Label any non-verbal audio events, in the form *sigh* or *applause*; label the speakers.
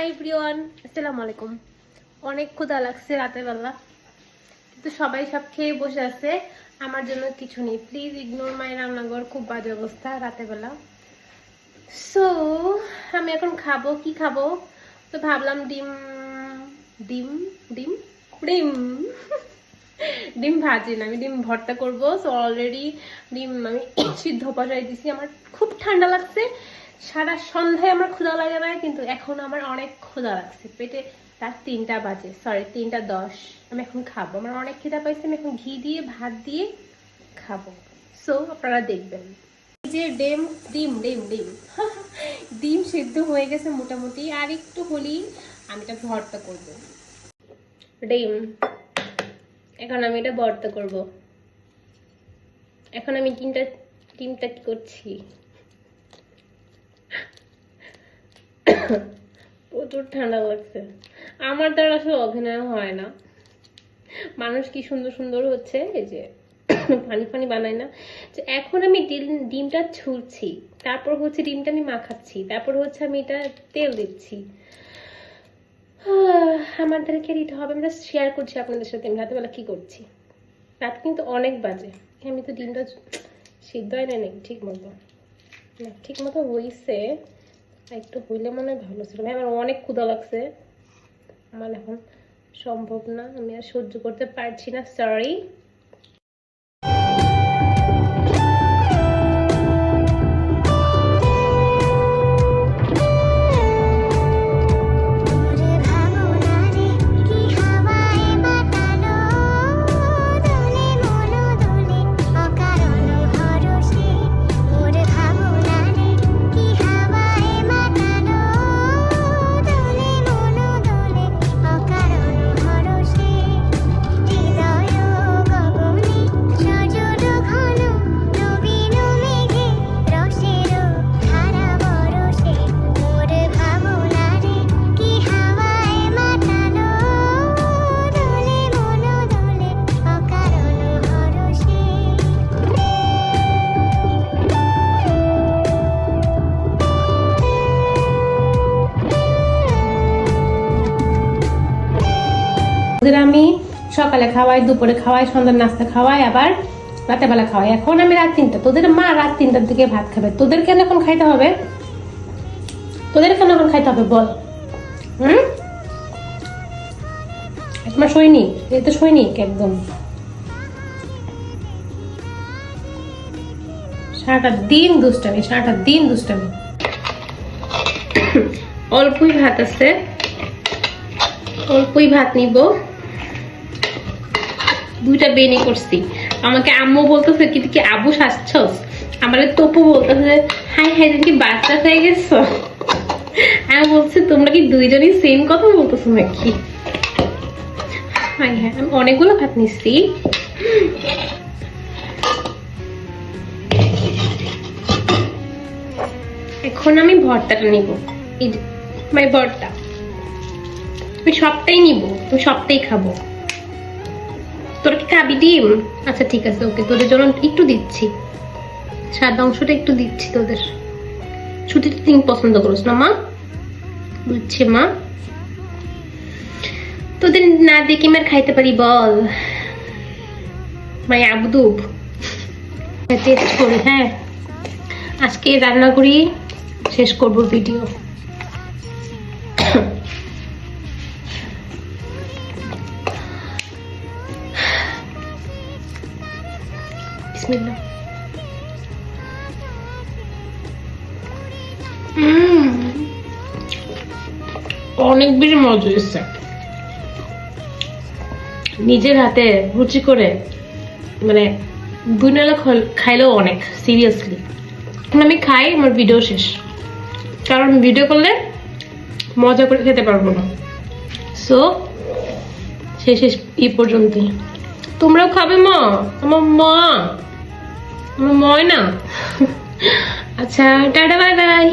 Speaker 1: High প্রিয়ন আসসালামু আলাইকুম অনেক ক্ষুধা লাগছে রাতের বেলা। কিন্তু সবাই সব খেয়ে বসে আছে। আমার জন্য কিছু নেই। প্লিজ ইগনোর মাই রান্নাঘর। খুব বাজে অবস্থা রাতের বেলা। সো আমি এখন খাব। কি খাব? তো ভাবলাম ডিম ডিম ডিম? ডিম। ডিম ভাজি না। আমি ডিম ভর্তা করব। সো অলরেডি ডিম আমি *coughs* সিদ্ধ বসাই দিছি। আমার খুব ঠান্ডা লাগছে। সারা সন্ধ্যায় আমার ক্ষুধা লাগে না, কিন্তু এখন আমার অনেক ক্ষুধা লাগছে। পেটে রাত তিনটা বাজে সরি তিনটা দশ। আমি এখন খাব। আমার অনেক খিদা পাইছে, আমি এখন ঘি দিয়ে, ভাত দিয়ে খাব। সো আপনারা দেখবেন। যে ডিম ডিম ডিম ডিম। *laughs* ডিম সিদ্ধ হয়ে গেছে মোটামুটি। আর একটু হলেই আমি এটা ভর্তা করব। ডিম। এখন আমি এটা ভর্তা করব। এখন আমি ডিমটা ডিমটা করছি? প্রচুর ঠান্ডা লাগছে। আমার দ্বারা আসলে অভিনয় হয় না। মানুষ কি সুন্দর সুন্দর হচ্ছে, এই যে *coughs* পানি ফানি বানায় না। যে এখন আমি ডিমটা ছুলছি তারপর হচ্ছে ডিমটা আমি মাখাচ্ছি, তারপর হচ্ছে আমি এটা তেল দিচ্ছি। আমার দ্বারা কি দিতে হবে? আমরা শেয়ার করছি আপনাদের সাথে, আমি রাতেবেলা কি করছি? রাত কিন্তু অনেক বাজে। আমি তো ডিমটা সিদ্ধ হয় না নাকি? ঠিক মতো। ঠিক মতো হইছে। একটু হইলে মনে হয় ভালো ছিল। আমার অনেক ক্ষুধা লাগছে। আমার এখন সম্ভব না। আমি আর সহ্য করতে পারছি না সরি ওদের আমি সকালে খাওয়াই, দুপুরে খাওয়াই, সন্ধ্যার নাস্তা খাওয়াই, আবার রাতের বেলা খাওয়াই। এখন আমি রাত তিনটা। তোদের মা রাত তিনটার দিকে ভাত খাবে। তোদের কেন এখন খাইতে হবে? তোদের কেন এখন খাইতে হবে বল। হুম? সৈনিক এ সৈনিক একদম। সারাটা দিন দুষ্টামি, সারাটা দিন দুষ্টামি। *coughs* অল্পই ভাত আছে। অল্পই ভাত নিব। দুইটা বেনে করছি। আমাকে আম্মু বলতেছে কি কি আবু সাজছস? আমার তপু বলতেছে হাই হাই তুমি কি বাচ্চা হয়ে গেছো? আমি বলছি তোমরা কি দুইজনই সেম কথা বলতেছো নাকি? হাই হ্যাঁ আমি অনেকগুলো ভাত নিচ্ছি। এখন আমি ভর্তাটা নিব। যে, ভর্তা। আমি সবটাই নিব আমি সবটাই খাব। তোর কি খাবি ডিম? আচ্ছা ঠিক আছে, ওকে, তোদের জন্য একটু দিচ্ছি। সাদা অংশটা একটু দিচ্ছি তোদের। ছুটিতে ডিম পছন্দ করিস না, মা? বুঝছি, মা। তোদের না দেখে মার খাইতে পারি বল? মাই আবদুব টেস্ট করি হ্যাঁ। আজকে রান্না করি শেষ করব ভিডিও উম, অনেক বেশি মজা হয়েছে। নিজের হাতে রুচি করে মানে বুনালা খাইলেও অনেক সিরিয়াসলি এখন আমি খাই আমার ভিডিও শেষ। কারণ ভিডিও করলে মজা করে খেতে পারব না। সো শেষ শেষ এই পর্যন্তই। তোমরাও খাবে মা আমার মা। ময়না। আচ্ছা টাটা বাই বাই।